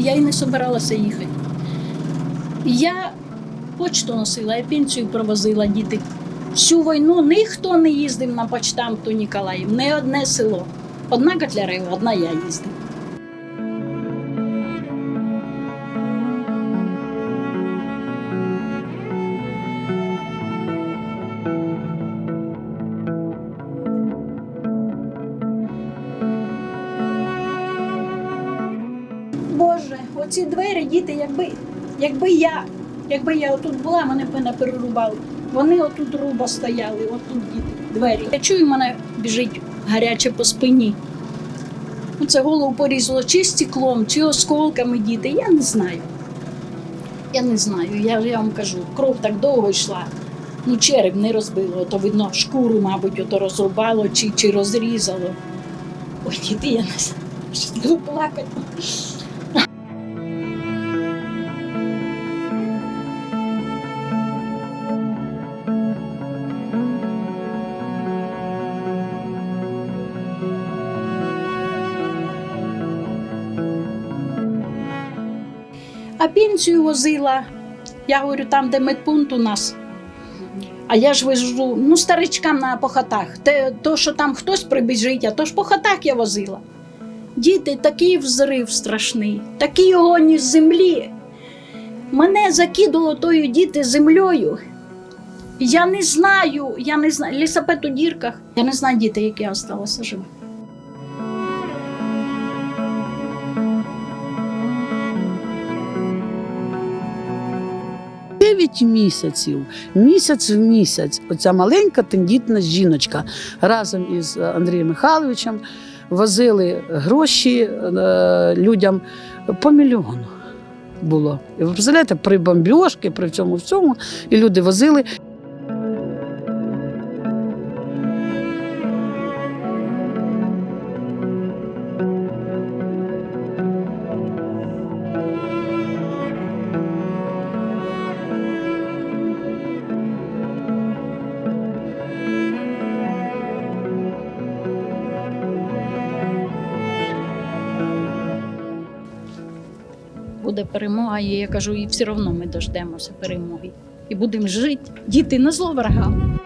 не збиралася їхати. Я почту носила, я пенсію провозила діти. Всю війну ніхто не їздив на почтамту Ніколаїв, не одне село. Одна Котлярева, одна я їздила. Оці двері, діти, якби, якби я, якби я отут була, мене б не перерубали. Вони отут руба стояли, отут діти, двері. Я чую, мене біжить гаряче по спині. Ну, Це голову порізало чи стеклом, чи осколками діти. Я не знаю. Я не знаю. Я, я вам кажу, кров так довго йшла. Ну, череп не розбило, то видно, шкуру, мабуть, ото розрубало чи, чи розрізало. Ой, діти, я не знаю. Плакати. А пенсію возила. Я говорю, там, де медпункт у нас. А я ж везу ну, старичкам на по хатах. Те, то, що там хтось прибіжить, а то ж по хатах я возила. Діти, такий взрив страшний, такий огонь із землі. Мене закидало тою діти землею. Я не знаю, я не знаю, лісапет у дірках. Я не знаю діти, як я залишилася жива. Дев'ять місяців, місяць в місяць, оця маленька тендітна жіночка разом із е, Андрієм Михайловичем возили гроші е, людям по мільйону було. І ви представляєте, при бомбіжки, при цьому всьому, і люди возили. Буде перемога, і я кажу, і все одно ми дождемося перемоги. І будемо жити, діти на зло ворогам.